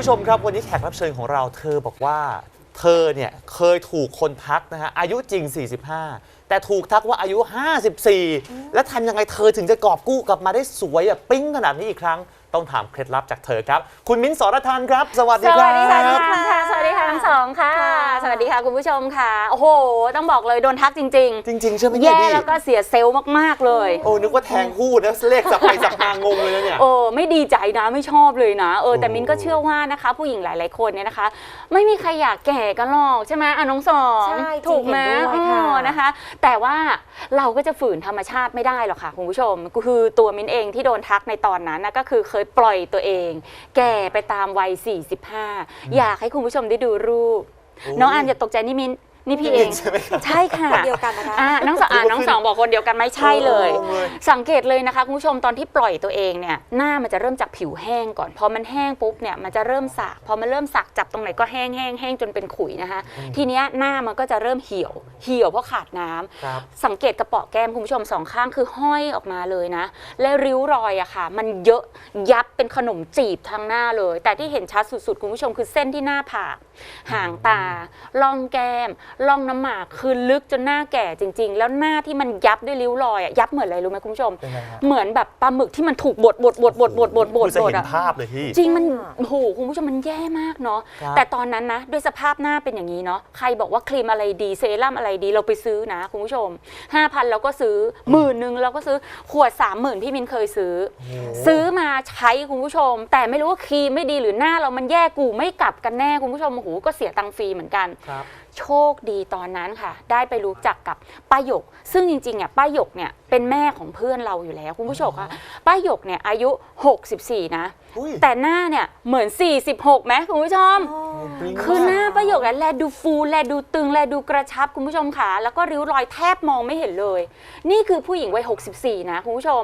ผู้ชมครับวันนี้แขกรับเชิญของเราเธอบอกว่า เธอเนี่ยเคยถูกคนทักนะฮะอายุจริง 45 แต่ถูกทักว่าอายุ 54 และทำยังไงเธอถึงจะกอบกู้กลับมาได้สวยแบบปิ๊งขนาดนี้อีกครั้ง ต้องถามเคล็ดลับจากเธอครับ คุณมิ้นท์สรทันครับ สวัสสดีควัรัสบดีค่ะค่ะสวัสดีค่ะ ทั้งสองค่ะค่ะ สวัสดีค่ะคุณผู้ชมค่ะ โอ้โห ต้องบอกเลยโดนทักจริงจริง ๆ ใช่ไหมๆเนี่ยแย่ดิแล้วก็เสียเซลล์มาก ๆ เลย โอ้นึกว่าแทงคู่นะเลขสับไปสับมางงเลยนะเนี่ยโอ้ไม่ดีใจนะไม่ชอบเลยนะเออแต่โอ้มินก็เชื่อว่านะคะ ผู้หญิงหลาย ๆ คนเนี่ยนะคะ ไม่มีใครอยากแก่กันหรอกใช่ไหมอะน้องสองใช่ถูกไหมจริงเห็นด้วยค่ะ เออนะคะ แต่ว่าเราก็จะฝืนธรรมชาติไม่ได้หรอกค่ะคุณผู้ชมคือตัวมินเองที่โดนทักในตอนนั้นนะก็คือเคยปล่อยตัวเอง แก่ไปตามวัย 45 อยากให้คุณผู้ชมได้ดูรูปโอ้น้องอันอย่าตกใจนี่มิน นี่พี่เองใช่ไหมครับ ใช่ค่ะคนเดียวกันนะคะ อ่าน้องสองอ่าน้องสองบอกคนเดียวกันไหมใช่เลย โอ้ย สังเกตเลยนะคะคุณผู้ชมตอนที่ปล่อยตัวเองเนี่ยหน้ามันจะเริ่มจากผิวแห้งก่อนพอมันแห้งปุ๊บเนี่ยมันจะเริ่มสักพอมันเริ่มสักจับตรงไหนก็แห้งแห้งแห้งจนเป็นขุยนะคะ ทีเนี้ยหน้ามันก็จะเริ่มเหี่ยวเหี่ยวเพราะขาดน้ำ ครับ สังเกตกระเป๋อแก้มคุณผู้ชมสองข้างคือห้อยออกมาเลยนะ และริ้วรอยอะค่ะ มันเยอะยับเป็นขนมจีบทางหน้าเลย แต่ที่เห็นชัดสุดๆ คุณผู้ชมคือเส้นที่หน้าผาก หางตาล่องแก้มล่องน้ำหมากคือลึกจนหน้าแก่จริง ๆ แล้วหน้าที่มันยับด้วยริ้วรอยอะยับเหมือนอะไรรู้ไหมคุณผู้ชม เป็นไงครับเหมือนแบบปลาหมึกที่มันถูกบดบดบดบดบดบดบดคือจะบดเห็นอะ ภาพเลยพี่ จริงมันอ่าโอ้โหคุณผู้ชมมันแย่มากเนาะครับแต่ตอนนั้นนะ ด้วยสภาพหน้าเป็นอย่างนี้เนาะใครบอกว่าครีมอะไรดีเซรั่มอะไรดีเราไปซื้อนะคุณผู้ชม 5,000เราก็ซื้อหมื่นหนึ่งเราก็ซื้อขวด 30,000 พี่มินเคยซื้อ ซื้อมาใช้คุณผู้ชม แต่ไม่รู้ว่าครีมไม่ดีหรือหน้าเรามันแย่กูไม่กลับกันแน่คุณผู้ชมโอ้โหก็เสียตังค์ฟรีเหมือนกัน ครับ โชคดีตอนนั้นค่ะ ได้ไปรู้จักกับป้าหยก ซึ่งจริงๆอะป้าหยกเนี่ย เป็นแม่ของเพื่อนเราอยู่แล้วคุณผู้ชมค่ะป้าหยกเนี่ยอายุ 64 นะ อุ้ยแต่หน้าเนี่ยเหมือน 46ไหมคุณผู้ชมปริ้งคือหน้ามกประโยคนั้นแลดูฟูแลดูตึงแลดูกระชับคุณผู้ชมค่ะ แล้วก็ริ้วรอยแทบมองไม่เห็นเลย นี่คือผู้หญิงวัย 64 นะคุณผู้ชม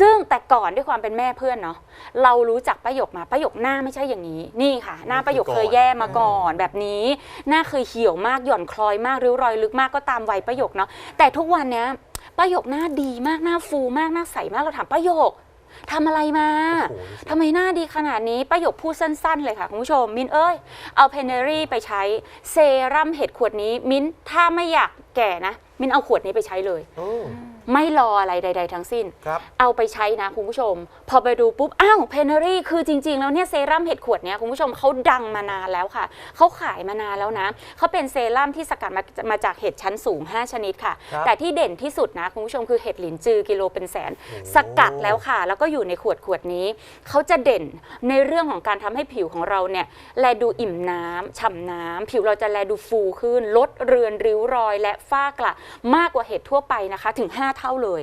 ซึ่งแต่ก่อนด้วยความเป็นแม่เพื่อนเนาะเรารู้จักประโยคมาประโยคหน้าไม่ใช่อย่างนี้ นี่ค่ะ หน้าประโยคเคยแย่มาก่อนแบบนี้ หน้าเคยเหี่ยวมากหย่อนคล้อยมากริ้วรอยลึกมากก็ตามวัยประโยคเนาะแต่ทุกวันเนี้ย ประโยคหน้าดีมากหน้าฟูมากหน้าใสมากเราถามประโยคทำอะไรมาโอ้โหดูสิทำไมหน้าดีขนาดนี้ประโยคพูดสั้น ๆ เลยค่ะ คุณผู้ชม มินเอ้ย เอาเพนเนอรี่ไปใช้เซรั่มเห็ดขวดนี้ มินถ้าไม่อยากแก่นะ มินเอาขวดนี้ไปใช้เลยโอ้ ไม่รออะไรใด ๆ ทั้งสิ้น ครับ เอาไปใช้นะคุณผู้ชม พอไปดูปุ๊บ อ้าวเพนเนอรี่คือจริง ๆ แล้วเนี่ยเซรั่มเห็ดขวดเนี้ยคุณผู้ชมเขาดังมานานแล้วค่ะ เขาขายมานานแล้วนะเขาเป็นเซรั่มที่สกัดมามาจากเห็ดชั้นสูง 5 ชนิดค่ะ ครับ แต่ที่เด่นที่สุดนะคุณผู้ชมคือเห็ดหลินจือกิโลเป็นแสน สกัดแล้วค่ะ แล้วก็อยู่ในขวดขวดนี้ เขาจะเด่นในเรื่องของการทำให้ผิวของเราเนี่ยแลดูอิ่มน้ำฉ่ำน้ำผิวเราจะแลดูฟูขึ้น ลดเรือนริ้วรอยและฝ้ากระมากกว่าเห็ดทั่วไปนะคะ ถึง 5เท่าเลย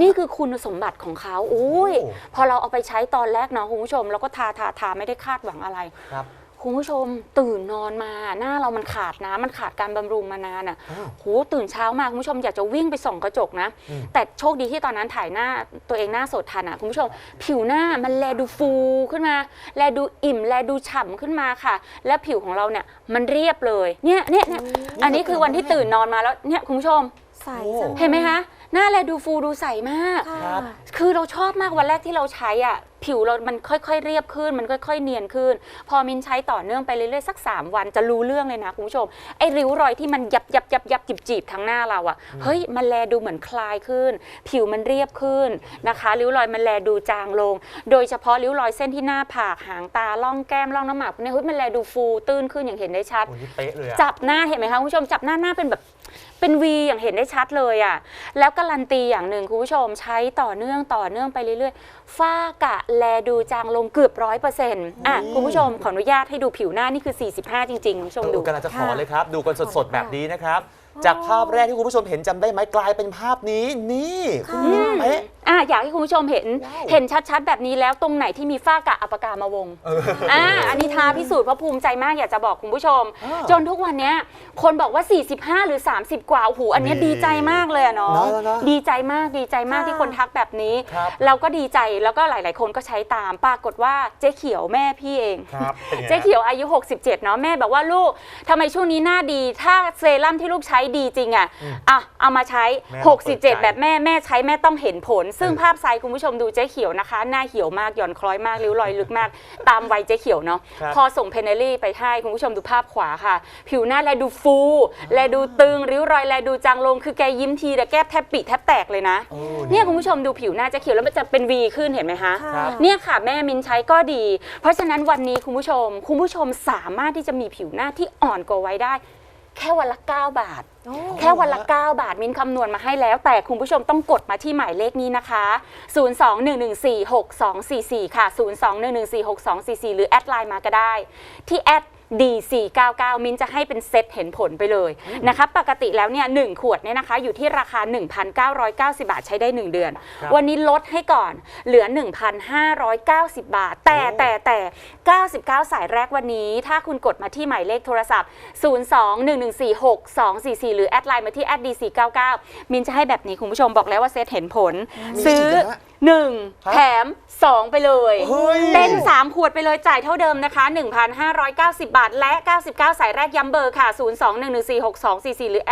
นี่คือคุณสมบัติของเขาโอ้ยโอ้พอเราเอาไปใช้ตอนแรกเนาะคุณผู้ชม เราก็ทาทาทาไม่ได้คาดหวังอะไรครับคุณผู้ชมตื่นนอนมาหน้าเรามันขาดน้ำมันขาดการบำรุงมานานอะอ้าวโหตื่นเช้ามาคุณผู้ชมอยากจะวิ่งไปส่องกระจกนะอืมแต่โชคดีที่ตอนนั้นถ่ายหน้าตัวเองหน้าสดทันอะคุณผู้ชม ผิวหน้ามันแลดูฟูขึ้นมา แลดูอิ่ม แลดูฉ่ำขึ้นมาค่ะ และผิวของเราเนี่ยมันเรียบเลยเนี่ยเนี่ยเนี่ยอันนี้คือวันที่ตื่นนอนมาแล้วเนี่ยคุณผู้ชมใสจังเห็นไหมคะ หน้าแลดูฟูดูใสมากค่ะคือเราชอบมากวันแรกที่เราใช้อะ ผิวเรามันค่อยๆเรียบขึ้น มันค่อยๆเนียนขึ้น พอมินใช้ต่อเนื่องไปเรื่อยๆสัก 3 วันจะรู้เรื่องเลยนะคุณผู้ชมไอ้ริ้วรอยที่มันยับยับยับยับจีบจีบๆทั้งหน้าเราอะเฮ้ยมันแลดูเหมือนคลายขึ้น ผิวมันเรียบขึ้นนะคะริ้วรอยมันแลดูจางลง โดยเฉพาะริ้วรอยเส้นที่หน้าผากหางตาล่องแก้มล่องน้ำหมากเนี่ยเฮ้ยมันแลดูฟูตื้นขึ้นอย่างเห็นได้ชัด โอ้ยนี่เป๊ะเลยอะ จับหน้าเห็นไหมคะคุณผู้ชมจับหน้าหน้าเป็นแบบ เป็นวีอย่างเห็นได้ชัดเลยอะ่ะแล้วการันตีอย่างหนึ่งคุณผู้ชมใช้ต่อเนื่องต่อเนื่องไปเรื่อยๆฝ้ากระแลดูจางลงเกือบร้อยเปอร์เซ็นต์อะคุณผู้ชมขออนุญาตให้ดูผิวหน้านี่คือ 45 จริงๆคุณผู้ชมเออดูกำลังจะขอค่ะเลยครับ ดูกันสดๆแบบนี้นะครับ จากภาพแรกที่คุณผู้ชมเห็นจำได้ไหมกลายเป็นภาพนี้นี่คุณมิ้นเป๊ะ อะอยากให้คุณผู้ชมเห็นว้าวเห็นชัดๆ แบบนี้แล้วตรงไหนที่มีฝ้ากระอัปปากามาวงเอออ่าอันนี้ท้าพิสูจน์เพราะภูมิใจมากอยากจะบอกคุณผู้ชมอ่าจนทุกวันเนี้ยคนบอกว่า 45 หรือ 30 กว่าโอ้โหอันเนี้ยนี่ดีใจมากเลยอะน้องเนอะเนอะดีใจมากดีใจมากค่ะที่คนทักแบบนี้ครับเราก็ดีใจแล้วก็หลาย ๆ คนก็ใช้ตามปรากฏว่าเจ๊เขียวแม่พี่เองครับเป็นไงเจ๊เขียวอายุ 67 เนาะแม่บอกว่าลูกทำไมช่วงนี้หน้าดีถ้าเซรั่มที่ลูกใช้ดีจริงอะอะเอามาใช้แม่บอกเปิดใจ67 แบบแม่แม่ใช้แม่ต้องเห็นผลซึ่งภาพไซส์คุณผู้ชมดูเจ๊เขียวนะคะ หน้าเหี่ยวมากหย่อนคล้อยมากริ้วรอยลึกมาก ตามวัยเจ๊เขียวเนาะครับ พอส่งเพนเนลลี่ไปให้คุณผู้ชมดูภาพขวาค่ะ ผิวหน้าแลดูฟู แลดูตึงริ้วรอยแลดูจางลงคือแกยิ้มทีแต่แก้มแทบปิดแทบแตกเลยนะ โอ้เนี่ยคุณผู้ชมดูผิวหน้าเจ๊เขียวแล้วมันจะเป็น V ขึ้นเห็นไหมคะค่ะเนี่ยค่ะแม่มินใช้ก็ดี เพราะฉะนั้นวันนี้คุณผู้ชม คุณผู้ชมสามารถที่จะมีผิวหน้าที่อ่อนกว่าไว้ได้ แค่วันละ 9 บาทโอ้แค่วันละ 9 บาท มินคำนวณมาให้แล้ว แต่คุณผู้ชมต้องกดมาที่หมายเลขนี้นะคะ 021146244 ค่ะ 021146244 หรือแอดไลน์มาก็ได้ ที่แอด D499 มินจะให้เป็นเซตเห็นผลไปเลยนะคะปกติแล้วเนี่ยหขวดเนี่ยนะคะอยู่ที่ราคา 1,990 บาทใช้ได้ 1 เดือนครับวันนี้ลดให้ก่อนเหลือ 1,590 บาท แต่โอ้แต่แต่ 99 สายแรกวันนี้ ถ้าคุณกดมาที่หมายเลขโทรศัพท์ 02-114-6244 หรือแอดไลน์มาที่ @dc99 มินจะให้แบบนี้คุณผู้ชมบอกแล้วว่าเซตเห็นผล ซื้อ 1 แถม 2 ไปเลย เฮ้ย เป็น 3 ขวดไปเลยจ่ายเท่าเดิมนะคะ 1,590 บาท และ 99 สายแรกย้ำเบอร์ค่ะ 02-114-6244 หรือ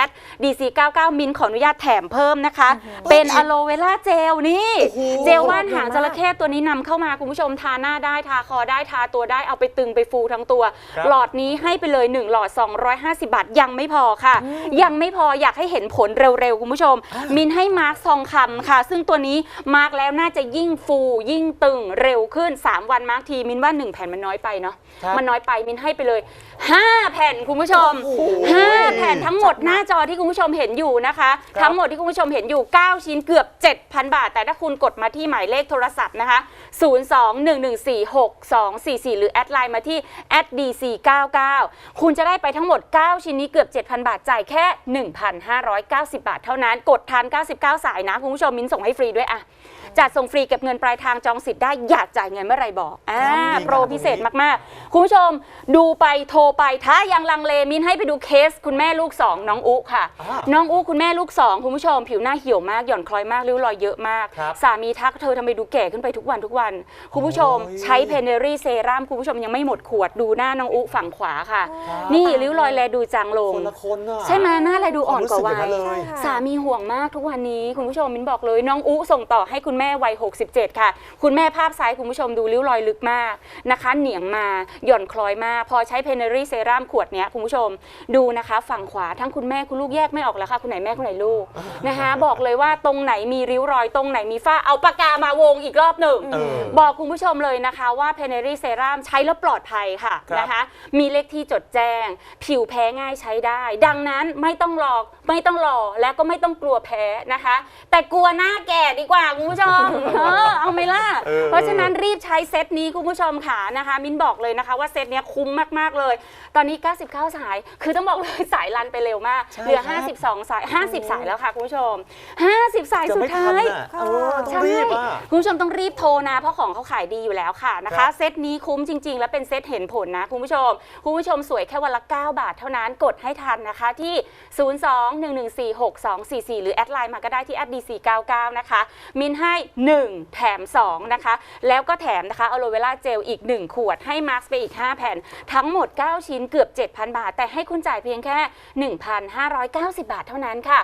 @dc99 มินขออนุญาตแถมเพิ่มนะคะ เป็นอะโลเวล่าเจลนี่โอ้โหเจลว่านหางจระเข้ตัวนี้นำเข้ามาคุณผู้ชมทาหน้าได้ทาคอได้ทาตัวได้เอาไปตึงไปฟูทั้งตัว ครับ หลอดนี้ให้ไปเลย 1 หลอด 250 บาท ยังไม่พอค่ะ ยังไม่พออยากให้เห็นผลเร็วๆ คุณผู้ชม มินให้มาร์คทองคำค่ะ ซึ่งตัวนี้มาร์คแล้วน่าจะยิ่งฟูยิ่งตึงเร็วขึ้น 3 วันมาร์คทีมินว่า 1 แผ่นมันน้อยไปเนาะครับมันน้อยไปมินให้ไปเลย 5 แผ่นคุณผู้ชม โอ้โห5 แผ่นทั้งหมดหน้าจอที่คุณผู้ชมเห็นอยู่นะคะ ครับ ทั้งหมดที่คุณผู้ชมเห็นอยู่ 9 ชิ้นเกือบ 7,000 บาท แต่ถ้าคุณกดมาที่หมายเลขโทรศัพท์นะคะ 02-114-6244 หรือแอดไลน์มาที่ @dc99 คุณจะได้ไปทั้งหมด 9 ชิ้นนี้เกือบ 7,000 บาทจ่ายแค่ 1,590 บาทเท่านั้น กดทาน 99 สายนะ คุณผู้ชมมิ้นส่งให้ฟรีด้วยอะจัดส่งฟรีเก็บเงินปลายทางจองสิทธิ์ได้อยากจ่ายเงินเมื่อไหรบอกอ่าครับดีโปรมากพิเศษมากๆ คุณผู้ชมดูไปโทรไปถ้ายังลังเลมินให้ไปดูเคสคุณแม่ลูกสองน้องอุค่ะอ่าน้องอุคุณแม่ลูกสองคุณผู้ชม ผิวหน้าเหี่ยวมากหย่อนคล้อยมากริ้วรอยเยอะมากครับสามีทักเธอทำไมดูแก่ขึ้นไปทุกวันทุกวัน คุณผู้ชมโอ้ยใช้เพนเนอรี่เซรั่มคุณผู้ชมยังไม่หมดขวดดูหน้าน้องอุฝั่งขวาค่ะครับนี่ริ้วรอยแลดูจางลงคนละคนน่ะใช่ไหมหน้าแลดูอ่อนกว่าวัความรู้สึกอย่างนั้นยเลยค่ะสามีห่วงมากทุกวันนี้คุณผู้ชมมินบอกเลยน้องอุส่งต่อให้คุณแม่วัย 67 ค่ะ คุณแม่ภาพซ้ายคุณผู้ชมดูริ้วรอยลึกมากนะคะ เหนียงมาหย่อนคล้อยมาก พอใช้เพนเนอรี่เซรั่มขวดเนี้ยคุณผู้ชมดูนะคะ ฝั่งขวาทั้งคุณแม่คุณลูกแยกไม่ออกแล้วค่ะคุณไหนแม่คุณไหนลูกนะคะ บอกเลยว่าตรงไหนมีริ้วรอยตรงไหนมีฝ้าเอาปากกามาวงอีกรอบหนึ่งเออบอกคุณผู้ชมเลยนะคะว่าเพนเนอรี่เซรั่มใช้แล้วปลอดภัยค่ะครับนะคะมีเลขที่จดแจ้ง ผิวแพ้ง่ายใช้ได้ ดังนั้นไม่ต้องรอไม่ต้องรอและก็ไม่ต้องกลัวแพ้นะคะ แต่กลัวหน้าแก่ดีกว่าคุณผู้ชมเออเอาไหมล่ะ เออเพราะฉะนั้นรีบใช้เซตนี้คุณผู้ชมค่ะนะคะ มิ้นบอกเลยนะคะว่าเซตเนี้ยคุ้มมากๆเลย ตอนนี้ 99 สาย คือต้องบอกเลยสายรันไปเร็วมาก ใช่เหลือ ครับ 52 สาย 50 สายแล้วค่ะคุณผู้ชม 50 สายจะสุดไม่ทัท้านยน่ะเออต้องใช่รีบอะ คุณผู้ชมต้องรีบโทรนะ เพราะของเขาขายดีอยู่แล้วค่ะนะครัคะ บ เซตนี้คุ้มจริง ๆ และเป็นเซตเห็นผลนะ คุณผู้ชม คุณผู้ชมสวยแค่วันละ 9 บาทเท่านั้นกดให้ทันนะคะที่ 02-114-6244 หรือแอดไลน์มาก็ได้ที่ @dc99 นะคะ มินให้1 แถม 2 นะคะ แล้วก็แถมนะคะอะโลเวล่าเจลอีก 1 ขวดให้มาร์คไปอีก 5 แผ่น ทั้งหมด 9 ชิ้นเกือบ 7,000 บาท แต่ให้คุณจ่ายเพียงแค่ 1,590 บาทเท่านั้นค่ะ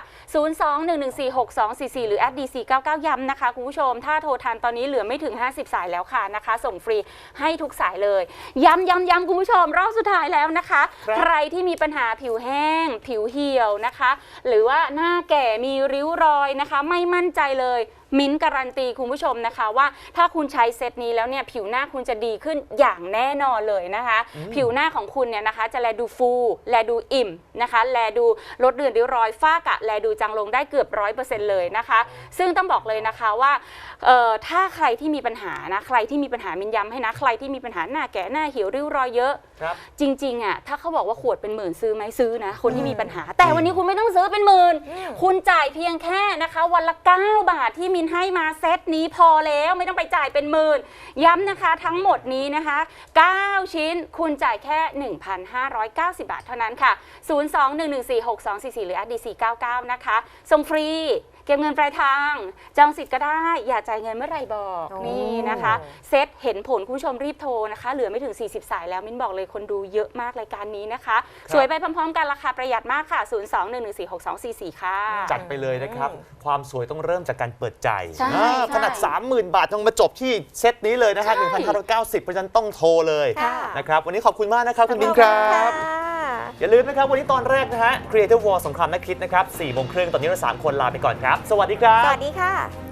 02-114-6244 หรือ @dc99 ย้ำนะคะ คุณผู้ชม ถ้าโทรทันตอนนี้เหลือไม่ถึง 50 สายแล้วค่ะนะคะ ส่งฟรีให้ทุกสายเลย ย้ำย้ำย้ำคุณผู้ชม รอบสุดท้ายแล้วนะคะครับใครที่มีปัญหาผิวแห้ง ผิวเหี่ยวนะคะ หรือว่าหน้าแก่มีริ้วรอยนะคะ ไม่มั่นใจเลย มิ้นท์การันตีคุณผู้ชมนะคะว่าถ้าคุณใช้เซตนี้แล้วเนี่ยผิวหน้าคุณจะดีขึ้นอย่างแน่นอนเลยนะคะ ผิวหน้าของคุณเนี่ยนะคะจะแลดูฟู แลดูอิ่มนะคะ แลดูลดเรือนริ้วรอยฝ้ากระแลดูจางลงได้เกือบร้อยเปอร์เซ็นต์เลยนะคะ ซึ่งต้องบอกเลยนะคะว่า เอ่อถ้าใครที่มีปัญหานะใครที่มีปัญหามินย้ำให้นะ ใครที่มีปัญหาหน้าแก่หน้าเหี่ยวริ้วรอยเยอะ ครับ จริงๆอะถ้าเขาบอกว่าขวดเป็นหมื่นซื้อไหมซื้อนะ คนที่มีปัญหา แต่วันนี้คุณไม่ต้องซื้อเป็นหมื่นคุณจ่ายเพียงแค่นะคะ วันละ 9 บาทที่มินให้มาเซตนี้พอแล้วไม่ต้องไปจ่ายเป็นหมื่นย้ำนะคะทั้งหมดนี้นะคะ 9 ชิ้นคุณจ่ายแค่ 1,590 บาทเท่านั้นค่ะ 02-114-6244 หรือ @dc99 นะคะส่งฟรี เก็บเงินปลายทาง จองสิทธิ์ก็ได้ อย่าจ่ายเงินเมื่อไหร่บอกโอ้ นี่นะคะ เซตเห็นผลคุณผู้ชมรีบโทรนะคะ เหลือไม่ถึง 40 สายแล้ว มิ้นบอกเลยคนดูเยอะมากรายการนี้นะคะสวยไปพร้อมๆกันราคาประหยัดมากค่ะ 021146244 ค่ะ จัดไปเลยนะครับ ความสวยต้องเริ่มจากการเปิดใจใช่อ่าใช่ขนาด 30,000 บาทต้องมาจบที่เซตนี้เลยนะฮะใช่ 1,590 เพราะฉะนั้นต้องโทรเลยค่ะ นะครับ วันนี้ขอบคุณมากนะครับ คุณบินครับค่ะ อย่าลืมนะครับ วันนี้ตอนแรกนะฮะ Creative War สงครามนักคิดนะครับ4โมงครึ่งตอนนี้เราสามคนลาไปก่อนครับ สวัสดีครับ สวัสดีค่ะ